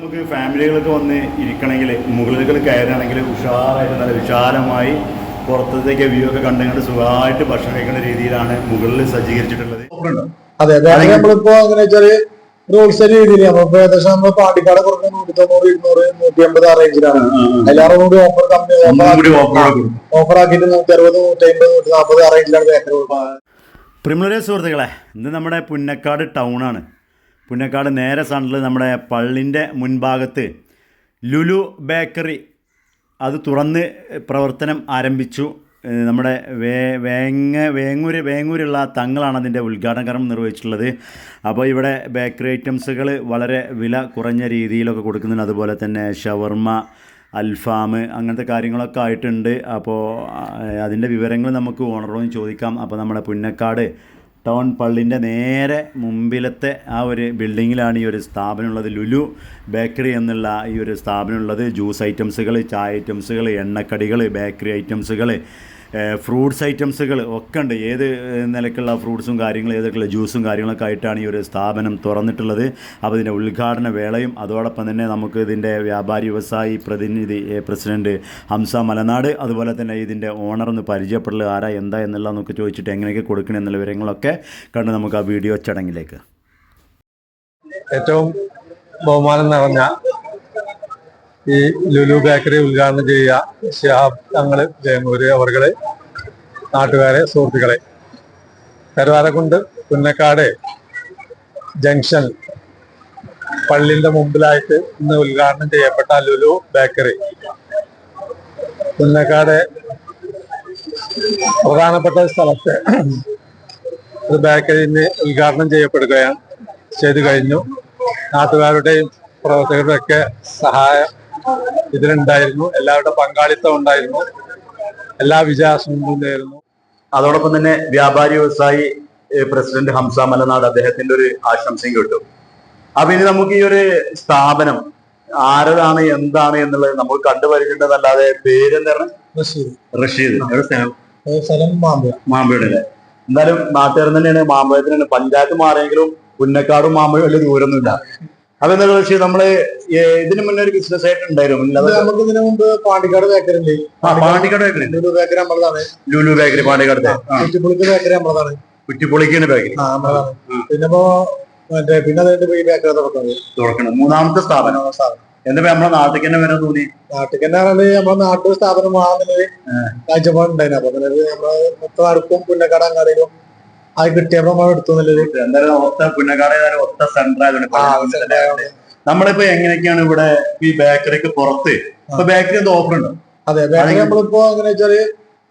നമുക്ക് ഫാമിലികളൊക്കെ വന്ന് ഇരിക്കണമെങ്കിൽ മുകളിലേക്ക് കയറുകയാണെങ്കിൽ ഉഷാറായിട്ട് നല്ല വിശാലമായി പുറത്തേക്ക് വ്യൂ ഒക്കെ കണ്ടുകൊണ്ട് സുഖമായിട്ട് ഭക്ഷണം കഴിക്കുന്ന രീതിയിലാണ് മുകളിൽ സജ്ജീകരിച്ചിട്ടുള്ളത്. അതെ അതെ. നമ്മളിപ്പോ അങ്ങനെ വെച്ചാൽ ഹോൾസെയിൽ രീതിയിൽ നമ്മളിപ്പോ ഏകദേശം നമ്മൾ പാണ്ടിക്കാട് കുറഞ്ഞ നൂറ്റി തൊണ്ണൂറ് ഇരുന്നൂറ് നൂറ്റി അമ്പത് ആ റേഞ്ചിലാണ് എല്ലാവരും കൂടി ഓഫർ കമ്പനി ഓഫർ ആക്കിയിട്ട് നൂറ്റി അറുപത് നൂറ്റി അമ്പത് നൂറ്റി നാൽപ്പത് ആ റേഞ്ചിലാണ് ബാറ്ററി കൊടുക്കുന്നത് സുഹൃത്തുക്കളെ ഇന്ന് നമ്മുടെ പുന്നക്കാട് ടൗണാണ് പുന്നക്കാട് നേരെ സണ്ടിൽ നമ്മുടെ പള്ളിന്റെ മുൻഭാഗത്ത് ലുലു ബേക്കറി. അത് തുറന്ന് പ്രവർത്തനം ആരംഭിച്ചു. നമ്മുടെ വേ വേങ്ങ വേങ്ങൂര് വേങ്ങൂരുള്ള തങ്ങളാണ് അതിന്റെ ഉദ്ഘാടന നിർവഹിച്ചിട്ടുള്ളത്. അപ്പോൾ ഇവിടെ ബേക്കറി ഐറ്റംസുകൾ വളരെ വില കുറഞ്ഞ രീതിയിലൊക്കെ കൊടുക്കുന്നുണ്ട്. അതുപോലെ തന്നെ ഷവർമ അൽഫാം അങ്ങനത്തെ കാര്യങ്ങളൊക്കെ ആയിട്ടുണ്ട്. അപ്പോൾ അതിന്റെ വിവരങ്ങൾ നമുക്ക് ഓണറോട് ചോദിക്കാം. അപ്പോൾ നമ്മുടെ പുന്നക്കാട് ടൗൺ പള്ളിന്റെ നേരെ മുമ്പിലത്തെ ആ ഒരു ബിൽഡിങ്ങിലാണ് ഈ ഒരു സ്ഥാപനമുള്ളത്. ലുലു ബേക്കറി എന്നുള്ള ഈ ഒരു സ്ഥാപനമുള്ളത്. ജ്യൂസ് ഐറ്റംസുകൾ ചായ ഐറ്റംസുകൾ എണ്ണക്കടികൾ ബേക്കറി ഐറ്റംസുകൾ ഫ്രൂട്ട്സ് ഐറ്റംസുകൾ ഒക്കെ ഉണ്ട് ഏത് നിലക്കുള്ള ഫ്രൂട്ട്സും കാര്യങ്ങളും ഏതൊക്കെയുള്ള ജ്യൂസും കാര്യങ്ങളൊക്കെ ആയിട്ടാണ് ഈ ഒരു സ്ഥാപനം തുറന്നിട്ടുള്ളത്. അപ്പോൾ ഇതിന്റെ ഉദ്ഘാടന വേളയും അതോടൊപ്പം തന്നെ നമുക്ക് ഇതിന്റെ വ്യാപാരി വ്യവസായി പ്രതിനിധി പ്രസിഡന്റ് ഹംസ മലനാട് അതുപോലെ തന്നെ ഇതിന്റെ ഓണർ ഒന്ന് പരിചയപ്പെടൽ ആരാ എന്താ എന്നുള്ള നമുക്ക് ചോദിച്ചിട്ട് എങ്ങനെയൊക്കെ കൊടുക്കണം എന്നുള്ള വിവരങ്ങളൊക്കെ കണ്ട് നമുക്ക് ആ വീഡിയോ ചടങ്ങിലേക്ക്. ഏറ്റവും ബഹുമാനം നിറഞ്ഞ ഈ ലുലു ബേക്കറി ഉദ്ഘാടനം ചെയ്യുക. ഷിഹാബ് തങ്ങൾ ജയമൂര് അവർകൾ നാട്ടുകാരെ സുഹൃത്തുക്കളെ. കരുവാരക്കുണ്ട് പുന്നക്കാട് ജംഗ്ഷൻ. പള്ളിന്റെ മുമ്പിലായിട്ട് ഇന്ന് ഉദ്ഘാടനം ചെയ്യപ്പെട്ട ലുലു ബേക്കറി. പുന്നക്കാട് പ്രധാനപ്പെട്ട സ്ഥലത്ത് ഒരു ബേക്കറി ഇന്ന് ഉദ്ഘാടനം ചെയ്യപ്പെടുകയാണ്. ചെയ്തു കഴിഞ്ഞു. നാട്ടുകാരുടെയും പ്രവർത്തകരുടെയൊക്കെ സഹായം ഇതിലുണ്ടായിരുന്നു. എല്ലാവരുടെ പങ്കാളിത്തം ഉണ്ടായിരുന്നു. എല്ലാ വിജയാശംസകളും ഉണ്ടായിരുന്നു. അതോടൊപ്പം തന്നെ വ്യാപാരി വ്യവസായി പ്രസിഡന്റ് ഹംസ മലനാട് അദ്ദേഹത്തിന്റെ ഒരു ആശംസയും കിട്ടും. അപ്പൊ ഇനി നമുക്ക് ഈ ഒരു സ്ഥാപനം ആരതാണ് എന്താണ് എന്നുള്ളത് നമുക്ക് കണ്ടുപരിക്കേണ്ടതല്ലാതെ പേരെന്താണ് റഷീദ്. സ്ഥലം? മാമ്പഴം. അല്ലേ? എന്തായാലും നാട്ടുകാരൻ തന്നെയാണ് മാമ്പഴത്തിനാണ് പഞ്ചായത്ത് മാറിയെങ്കിലും പുന്നക്കാടും മാമ്പഴം വലിയ ദൂരമൊന്നുമില്ല. അപ്പൊ എന്താ പക്ഷേ നമ്മൾ ഇതിനു മുന്നേ ഒരു ബിസിനസ് ആയിട്ട് ഉണ്ടായിരുന്നു. നമുക്ക് ഇതിനു മുമ്പ് പാണ്ടിക്കാട് ബേക്കറി ഉണ്ട് ആ, പാണ്ടിക്കാട് ബേക്കറി ലുലു ബേക്കറി നമ്മളതാണ്. ലുലു ബേക്കറി പാണ്ടിക്കാട് കുറ്റിപ്പുളിക്ക് ബേക്കറി നമ്മളതാണ്. കുറ്റിപ്പുളിക്കാണ് ബേക്കറി പിന്നെ ഇപ്പോ മറ്റേ പിന്നെ അതായിട്ട് ബേക്കറി തുറക്കുന്നത് തുറക്കണം. മൂന്നാമത്തെ സ്ഥാപനം. സാധനം എന്താ നമ്മളെ നാട്ടിൽ തന്നെ വരാൻ തോന്നി നാട്ടിൽ തന്നെ പറഞ്ഞാൽ നമ്മളെ നാട്ടിൽ സ്ഥാപനം വാങ്ങുന്നത് കാഴ്ചപ്പാടുണ്ടായിരുന്നു. അപ്പൊ നമ്മളെ നമ്മൾ മൊത്തം അടുക്കും പുന്നക്കട അങ്ങാടിയിലും അത് കിട്ടിയപ്പോ നമ്മൾ എടുത്തു എന്നുള്ളത് എന്തായാലും ഒത്ത പുന്നക്കാട് ഏതായാലും ഒത്ത സെന്റർ ആയതുകൊണ്ട് ആയതുകൊണ്ട്. നമ്മളിപ്പോ എങ്ങനെയൊക്കെയാണ് ഇവിടെ ഈ ബേക്കറിക്ക് പുറത്ത്? ഇപ്പൊ ബേക്കറി എന്തോ ഓഫർ ഉണ്ട്? അതെ ബേക്കറി നമ്മളിപ്പോ എങ്ങനെ വെച്ചാൽ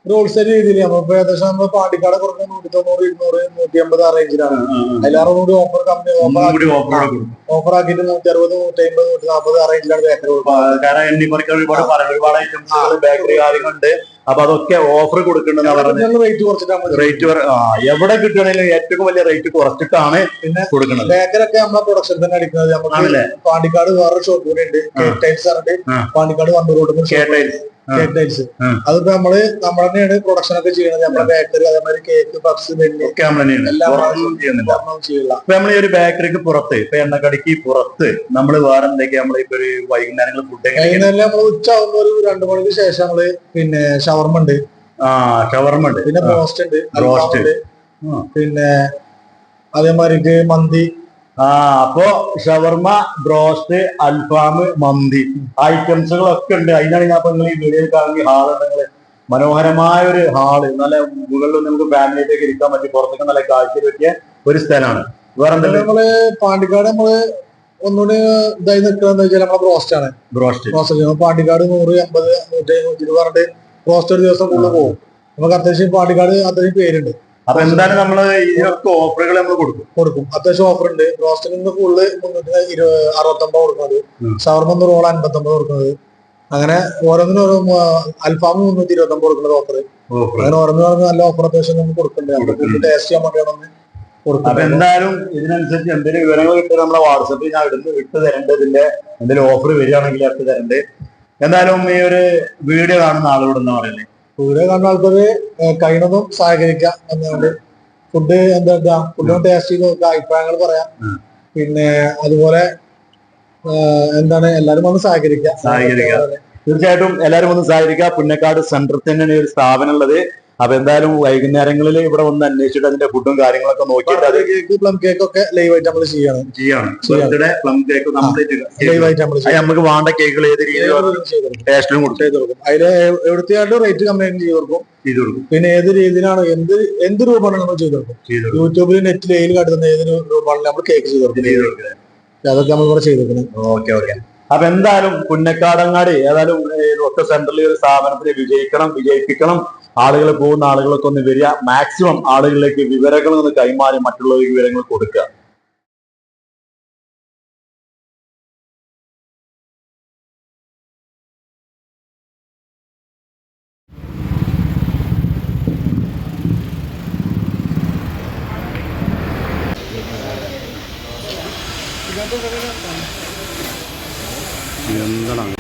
ഹോൾസെയിൽ രീതിയിൽ നമ്മളിപ്പോ ഏകദേശം നമ്മൾ പാണ്ടിക്കാട് കുറഞ്ഞ നൂറ്റി തൊണ്ണൂറ് ഇരുന്നൂറ് നൂറ്റി അമ്പത് ആ റേഞ്ചിലാണ് എല്ലാവരും കൂടി ഓഫർ കമ്പനി ഓഫർ ഓഫർ ആക്കിയിട്ട് നൂറ്റി അറുപത് നൂറ്റി അമ്പത് നൂറ്റി നാൽപ്പത് ആ റേഞ്ചിലാണ് ബേക്കറി ഒരുപാട് ഒരുപാട് ഐറ്റംസ് ബേക്കറി കാര്യങ്ങളുണ്ട്. അപ്പൊ അതൊക്കെ ഓഫർ കൊടുക്കണ്ടെന്ന് പറഞ്ഞത്. റേറ്റ് എവിടെ കിട്ടുകയാണെങ്കിലും ഏറ്റവും വലിയ റേറ്റ് കുറച്ചിട്ടാണ് പിന്നെ കൊടുക്കുന്നത് ബേക്കറൊക്കെ നമ്മളെ പ്രൊഡക്ഷൻ തന്നെ അടിക്കുന്നത്. പാണ്ടിക്കാട് വേറെ ഷോപ്പ് കൂടെ ഉണ്ട്. Pandikkad Wandoor road cake tiles. അതിപ്പോ നമ്മൾ നമ്മൾ തന്നെയാണ് പ്രൊഡക്ഷൻ ഒക്കെ ചെയ്യുന്നത് നമ്മുടെ ബേക്കറി അതേമാതിരി കേക്ക് പപ്സ് ബെന്നി ഒക്കെ നമ്മൾ തന്നെയാണ് എല്ലാം ചെയ്യുന്നില്ല. നമ്മൾ ഈ ഒരു ബേക്കറിക്ക് പുറത്ത് ഇപ്പൊ എണ്ണക്കടിക്ക് പുറത്ത് നമ്മൾ വേറെ എന്തൊക്കെയാ നമ്മൾ ഒരു വൈകുന്നേരങ്ങൾ ഫുഡ് വൈകുന്നേരം നമ്മൾ ഉച്ച ഒരു രണ്ടു മണിക്ക് ശേഷം നമ്മൾ പിന്നെ ഷവർമ ഉണ്ട് ആ. ഷവർമ ഉണ്ട്. പിന്നെ ബ്രോസ്റ്റ്. ഉണ്ട് Roast. ഉണ്ട്. പിന്നെ അതേമാതിരി മന്തി. ആ അപ്പോ ഷവർമ ബ്രോസ്റ്റ് അൽഫാം മന്തി ഐറ്റംസുകളൊക്കെ ഉണ്ട്. അതിനാണ് ഞാൻ ഇപ്പൊ നിങ്ങൾ ഈ വീഡിയോയിൽ കാണുന്ന ഹാൾ ഉണ്ടെങ്കിൽ മനോഹരമായ ഒരു ഹാൾ നല്ല മുകളിൽ നമുക്ക് ഫാമിലിയിലേക്ക് ഇരിക്കാൻ പറ്റി പുറത്തേക്ക് നല്ല കാഴ്ച പറ്റിയ ഒരു സ്ഥലമാണ്. വേറെ നമ്മൾ പാണ്ടിക്കാട് നമ്മൾ ഒന്നുകൂടി ഇതായി നിൽക്കുന്നത് വെച്ചാൽ നമ്മളെ ബ്രോസ്റ്റ് ആണ്. ബ്രോസ്റ്റ്. ബ്രോസ്റ്റ് പാണ്ടിക്കാട് നൂറ് അമ്പത് നൂറ്റി നൂറ്റി ഇരുപത് പറഞ്ഞിട്ട് ബ്രോസ്റ്റ് ഒരു ദിവസം കൂടുതൽ പോകും. നമുക്ക് അത്യാവശ്യം പാണ്ടിക്കാട് അത്രയും പേരുണ്ട്. അപ്പൊ എന്തായാലും നമ്മൾ ഇതിനൊക്കെ ഓഫറുകൾ നമ്മൾ കൊടുക്കും? കൊടുക്കും. അത്യാവശ്യം ഓഫർ ഉണ്ട്. ഇന്ന് കൂടുതൽ മുന്നൂറ്റി ഇരുപത് അറുപത്തൊമ്പത് കൊടുക്കുന്നത് ഷവർമ റോൾ അൻപത്തൊമ്പത് കൊടുക്കുന്നത് അങ്ങനെ ഓരോന്നിനും ഓരോ അൽഫാം മുന്നൂറ്റി ഇരുപത്തി ഒമ്പത് കൊടുക്കുന്നത് ഓഫർ അങ്ങനെ ഓരോന്ന് ഓരോന്ന് നല്ല ഓഫർ അത്യാവശ്യം നമുക്ക് കൊടുക്കുന്നുണ്ട് ടേസ്റ്റ് ചെയ്യാൻ വേണ്ടിയാണ് അപ്പൊ എന്തായാലും ഇതിനനുസരിച്ച് എന്തെങ്കിലും വിവരങ്ങൾ കിട്ടുക നമ്മളെ വാട്സപ്പിൽ ഞാൻ ഇടുന്ന. ഇട്ട് തരേണ്ടത് ഇതിന്റെ എന്തെങ്കിലും ഓഫർ വരികയാണെങ്കിൽ ഇട്ട് തരണ്ട്. എന്തായാലും ഈ ഒരു വീഡിയോ കാണുന്ന ആളോട് എന്ന് പറയുന്നത് ഇവിടെ കാണുന്ന ആൾക്കാര് കഴിയണതും സഹകരിക്കാം എന്നുകൊണ്ട് ഫുഡ് എന്താ ഫുഡ് ടേസ്റ്റ് ചെയ്ത് നോക്കാം അഭിപ്രായങ്ങൾ പറയാം. പിന്നെ അതുപോലെ എന്താണ് എല്ലാരും വന്ന് സഹകരിക്കുക സഹകരിക്കുക. തീർച്ചയായിട്ടും എല്ലാരും ഒന്ന് സഹകരിക്കുക. പുന്നക്കാട് സെന്ററിൽ തന്നെയാണ് ഈ ഒരു സ്ഥാപനം ഉള്ളത്. അപ്പൊ എന്തായാലും വൈകുന്നേരങ്ങളിൽ ഇവിടെ വന്ന് അന്വേഷിച്ചിട്ട് അതിന്റെ ഫുഡും കാര്യങ്ങളൊക്കെ നോക്കിയിട്ട് കേക്ക് പ്ലം കേക്ക് ഒക്കെ ലൈവ് ആയിട്ട് നമ്മൾ ചെയ്യണം. ചെയ്യണം. ബർത്ത്ഡേ പ്ലം കേക്ക് ലൈവ് ആയിട്ട് നമ്മൾ നമുക്ക് വേണ്ട കേക്കുകൾ ഏത് രീതിയിലും കൊടുക്കും ടേസ്റ്റിലും ചെയ്ത് കൊടുക്കും. അതിൽ എവിടുത്തെയായിട്ടും റേറ്റ് കംപ്ലൈന്റ് ചെയ്ത് കൊടുക്കും. ചെയ്ത് കൊടുക്കും. പിന്നെ ഏത് രീതിയിലാണ് എന്ത് എന്ത് രൂപമാണ് നമ്മൾ ചെയ്ത് കൊടുക്കും? യൂട്യൂബിൽ നെറ്റ് എയിൽ കാട്ടുന്ന ഏത് രൂപമാണ് നമ്മൾ കേക്ക് ചെയ്ത് കൊടുക്കുന്നത്. അതൊക്കെ നമ്മൾ ഇവിടെ ചെയ്ത് കൊടുക്കണം. Okay okay. അപ്പൊ എന്തായാലും പുന്നക്കാടങ്ങാടി ഏതായാലും ഒക്കെ സെന്ററിൽ ഒരു സ്ഥാപനത്തിന് വിജയിക്കണം വിജയിപ്പിക്കണം. ആളുകൾ പോകുന്ന ആളുകളൊക്കെ ഒന്ന് വരിക. മാക്സിമം ആളുകളിലേക്ക് വിവരങ്ങൾ ഒന്ന് കൈമാറി മറ്റുള്ളവർക്ക് വിവരങ്ങൾ കൊടുക്കുക. എന്താണ്